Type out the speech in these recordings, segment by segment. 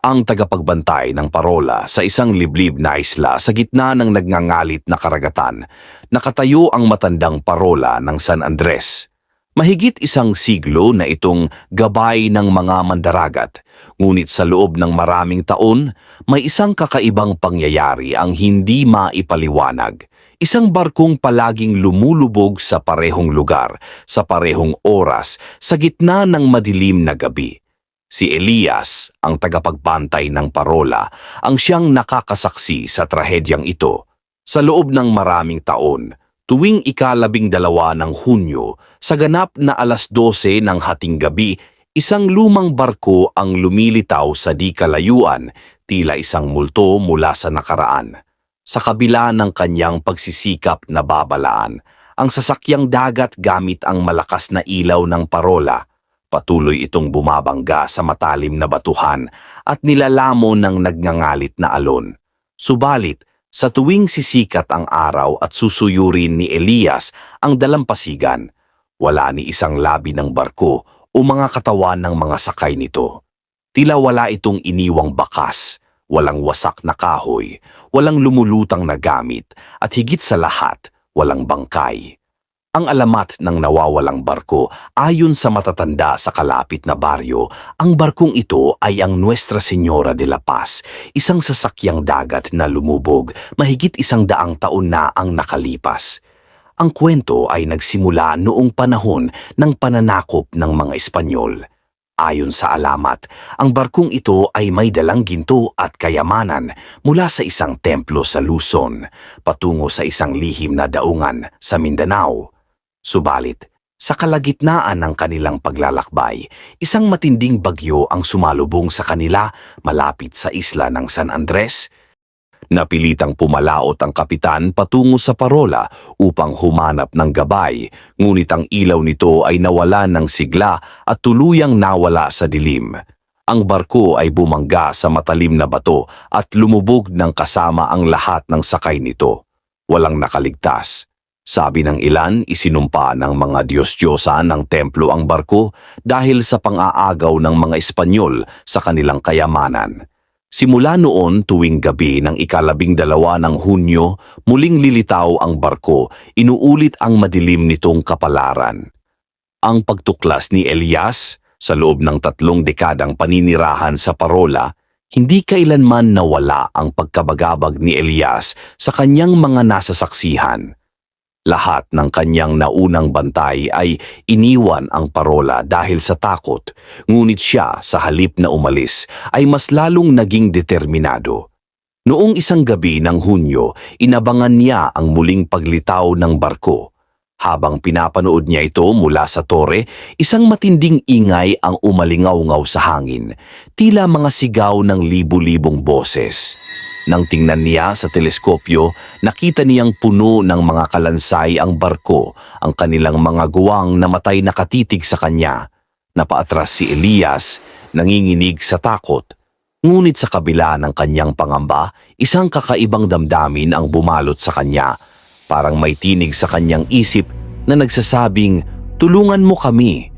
ang tagapagbantay ng parola sa isang liblib na isla sa gitna ng nagngangalit na karagatan, nakatayo ang matandang parola ng San Andres. Mahigit isang siglo na itong gabay ng mga mandaragat, ngunit sa loob ng maraming taon, may isang kakaibang pangyayari ang hindi maipaliwanag. Isang barkong palaging lumulubog sa parehong lugar, sa parehong oras, sa gitna ng madilim na gabi. Si Elias, ang tagapagbantay ng parola, ang siyang nakakasaksi sa trahedyang ito. Sa loob ng maraming taon, tuwing ikalabing dalawa ng Hunyo, sa ganap na alas 12 ng hating gabi, isang lumang barko ang lumilitaw sa di kalayuan, tila isang multo mula sa nakaraan. Sa kabila ng kanyang pagsisikap na babalaan, ang sasakyang dagat gamit ang malakas na ilaw ng parola, Patuloy itong bumabangga sa matalim na batuhan at nilalamon ng nagngangalit na alon. Subalit, sa tuwing sisikat ang araw at susuyurin ni Elias ang dalampasigan, wala ni isang labi ng barko o mga katawan ng mga sakay nito. Tila wala itong iniwang bakas, walang wasak na kahoy, walang lumulutang na gamit, at higit sa lahat, walang bangkay. Ang alamat ng nawawalang barko ayon sa matatanda sa kalapit na baryo, ang barkong ito ay ang Nuestra Señora de la Paz, isang sasakyang dagat na lumubog mahigit isang daang taon na ang nakalipas. Ang kwento ay nagsimula noong panahon ng pananakop ng mga Espanyol. Ayon sa alamat, ang barkong ito ay may dalang ginto at kayamanan mula sa isang templo sa Luzon, patungo sa isang lihim na daungan sa Mindanao. Subalit, sa kalagitnaan ng kanilang paglalakbay, isang matinding bagyo ang sumalubong sa kanila malapit sa isla ng San Andres. Napilitang pumalaot ang kapitan patungo sa parola upang humanap ng gabay, ngunit ang ilaw nito ay nawala ng sigla at tuluyang nawala sa dilim. Ang barko ay bumangga sa matalim na bato at lumubog ng kasama ang lahat ng sakay nito. Walang nakaligtas. Sabi ng ilan, isinumpa ng mga Diyos-Diyosa ng templo ang barko dahil sa pang-aagaw ng mga Espanyol sa kanilang kayamanan. Simula noon tuwing gabi ng ikalabing dalawa ng Hunyo, muling lilitaw ang barko, inuulit ang madilim nitong kapalaran. Ang pagtuklas ni Elias sa loob ng tatlong dekadang paninirahan sa parola, hindi kailanman nawala ang pagkabagabag ni Elias sa kanyang mga nasasaksihan. Lahat ng kanyang naunang bantay ay iniwan ang parola dahil sa takot, ngunit siya sa halip na umalis ay mas lalong naging determinado. Noong isang gabi ng Hunyo, inabangan niya ang muling paglitaw ng barko. Habang pinapanood niya ito mula sa tore, isang matinding ingay ang umalingaw-ngaw sa hangin, tila mga sigaw ng libu-libong boses. Nang tingnan niya sa teleskopyo, nakita niyang puno ng mga kalansay ang barko, ang kanilang mga guwang na matay nakatitig sa kanya. Napaatras si Elias, nanginginig sa takot. Ngunit sa kabila ng kanyang pangamba, isang kakaibang damdamin ang bumalot sa kanya. Parang may tinig sa kanyang isip na nagsasabing, tulungan mo kami.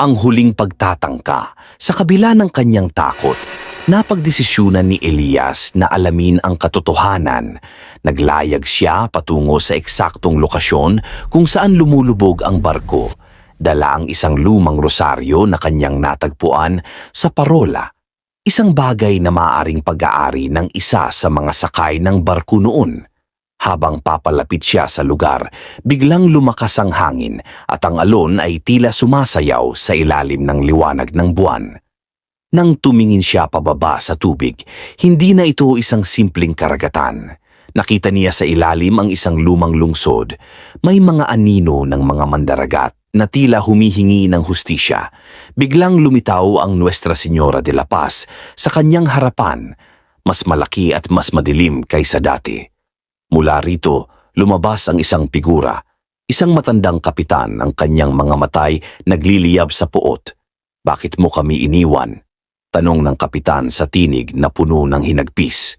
Ang huling pagtatangka sa kabila ng kanyang takot, napagdesisyunan ni Elias na alamin ang katotohanan. Naglayag siya patungo sa eksaktong lokasyon kung saan lumulubog ang barko. Dala ang isang lumang rosaryo na kanyang natagpuan sa parola. Isang bagay na maaring pag-aari ng isa sa mga sakay ng barko noon. Habang papalapit siya sa lugar, biglang lumakas ang hangin at ang alon ay tila sumasayaw sa ilalim ng liwanag ng buwan. Nang tumingin siya pababa sa tubig, hindi na ito isang simpleng karagatan. Nakita niya sa ilalim ang isang lumang lungsod. May mga anino ng mga mandaragat na tila humihingi ng hustisya. Biglang lumitaw ang Nuestra Señora de la Paz sa kanyang harapan, mas malaki at mas madilim kaysa dati. Mula rito, lumabas ang isang figura, isang matandang kapitan ang kanyang mga matay nagliliyab sa puot. Bakit mo kami iniwan? Tanong ng kapitan sa tinig na puno ng hinagpis.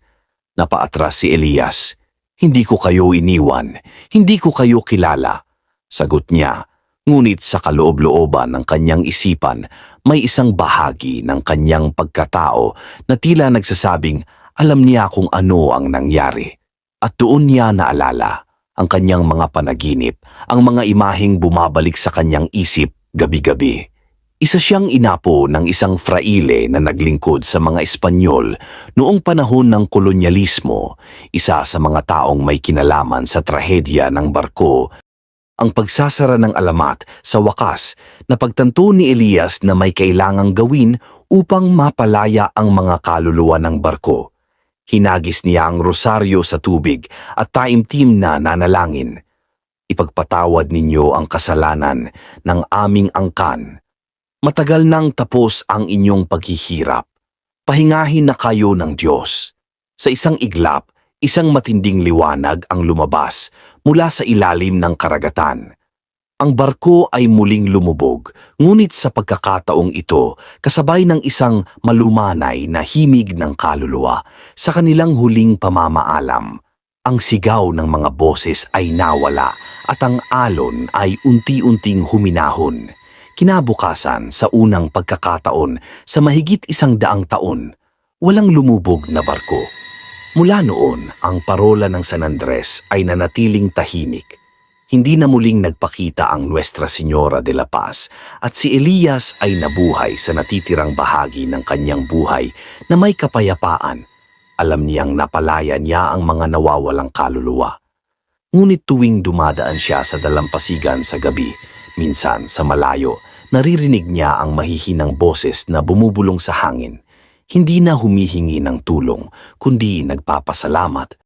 Napaatras si Elias. Hindi ko kayo iniwan. Hindi ko kayo kilala. Sagot niya, Ngunit sa kaloob-looban ng kanyang isipan, may isang bahagi ng kanyang pagkatao na tila nagsasabing alam niya kung ano ang nangyari. At doon niya naalala ang kanyang mga panaginip, ang mga imaheng bumabalik sa kanyang isip gabi-gabi. Isa siyang inapo ng isang fraile na naglingkod sa mga Espanyol noong panahon ng kolonyalismo, isa sa mga taong may kinalaman sa trahedya ng barko ang pagsasara ng alamat sa wakas na pagtanto ni Elias na may kailangang gawin upang mapalaya ang mga kaluluwa ng barko. Hinagis niya ang rosaryo sa tubig at taimtim na nanalangin. Ipagpatawad ninyo ang kasalanan ng aming angkan. Matagal nang tapos ang inyong paghihirap. Pahingahin na kayo ng Diyos. Sa isang iglap, isang matinding liwanag ang lumabas mula sa ilalim ng karagatan. Ang barko ay muling lumubog, ngunit sa pagkakataong ito, kasabay ng isang malumanay na himig ng kaluluwa sa kanilang huling pamamaalam. Ang sigaw ng mga boses ay nawala at ang alon ay unti-unting huminahon. Kinabukasan sa unang pagkakataon sa mahigit isang daang taon, walang lumubog na barko. Mula noon, ang parola ng San Andres ay nanatiling tahimik. Hindi na muling nagpakita ang Nuestra Señora de la Paz at si Elias ay nabuhay sa natitirang bahagi ng kanyang buhay na may kapayapaan. Alam niyang napalaya niya ang mga nawawalang kaluluwa. Ngunit tuwing dumadaan siya sa dalampasigan sa gabi, minsan sa malayo, naririnig niya ang mahihinang boses na bumubulong sa hangin. Hindi na humihingi ng tulong, kundi nagpapasalamat